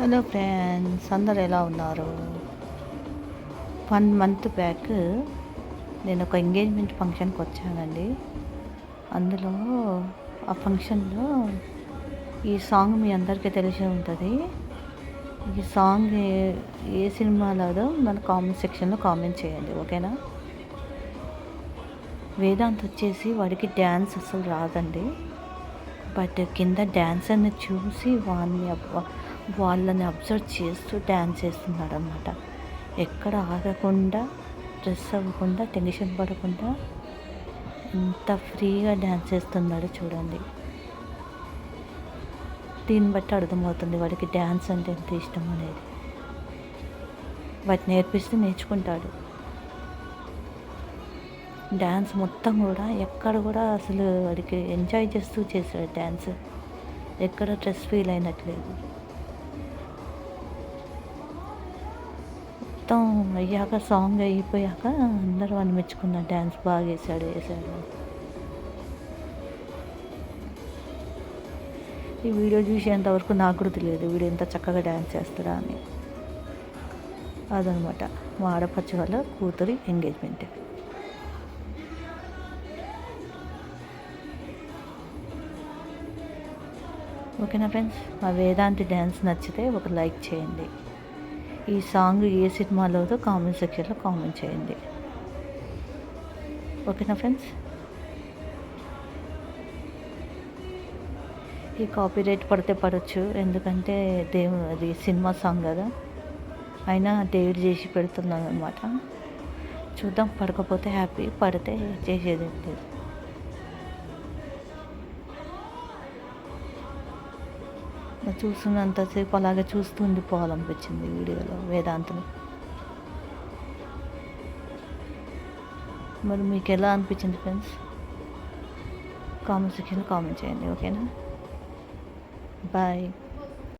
Hello friends అందరు ఎలా ఉన్నారు? వన్ మంత్ బ్యాక్ నేను ఒక ఎంగేజ్మెంట్ ఫంక్షన్కి వచ్చానండి. అందులో ఆ ఫంక్షన్లో ఈ సాంగ్ మీ అందరికీ తెలిసే ఉంటుంది. ఈ సాంగ్ ఏ ఏ సినిమాలో మన కామెంట్ సెక్షన్లో కామెంట్ చేయండి ఓకేనా? వేదాంత్ వచ్చేసి వాడికి డ్యాన్స్ అసలు రాదండి. బట్ కింద డ్యాన్సర్ని చూసి వాడిని అబ్బ- వాళ్ళని అబ్జర్వ్ చేస్తూ డ్యాన్స్ చేస్తున్నాడు అనమాట ఎక్కడ ఆగకుండా స్ట్రెస్ అవ్వకుండా టెన్షన్ పడకుండా ఎంత ఫ్రీగా డ్యాన్స్ చేస్తున్నాడో చూడండి. దీన్ని బట్టి అర్థమవుతుంది వాడికి డ్యాన్స్ అంటే ఎంత ఇష్టం అనేది. వాటి నేర్పిస్తే నేర్చుకుంటాడు. డ్యాన్స్ మొత్తం కూడా ఎక్కడ కూడా అసలు వాడికి ఎంజాయ్ చేస్తూ చేశాడు డ్యాన్స్ ఎక్కడ స్ట్రెస్ ఫీల్ అయినట్లేదు. మొత్తం అయ్యాక సాంగ్ అయిపోయాక అందరూ అని మెచ్చుకున్నారు డ్యాన్స్ బాగా వేసాడు వేసాడు. ఈ వీడియో చూసేంతవరకు నాకు కూడా తెలియదు. వీడు ఎంత చక్కగా డ్యాన్స్ చేస్తాడా అని. అదనమాట. మా ఆడపచ్చ వాళ్ళ కూతురి ఎంగేజ్మెంట్ ఓకేనా ఫ్రెండ్స్ మా వేదాంతి డ్యాన్స్ నచ్చితే ఒక లైక్ చేయండి. ఈ సాంగ్ ఏ సినిమాలోదో కామెంట్ సెక్షన్లో కామెంట్ చేయండి. ఓకేనా ఫ్రెండ్స్? ఈ కాపీ రేట్ పడితే పడవచ్చు ఎందుకంటే దేవు అది సినిమా సాంగ్ కదా. అయినా డేవిడ్ చేసి పెడుతున్నాను అనమాట చూద్దాం పడకపోతే హ్యాపీ పడితే చేసేది లేదు చూస్తున్నంతసేపు అలాగే చూస్తూ ఉండిపోవాలనిపించింది వీడియోలో వేదాంతని మరి మీకు ఎలా అనిపించింది ఫ్రెండ్స్? కామెంట్ సెక్షన్లో కామెంట్ చేయండి ఓకేనా? బాయ్.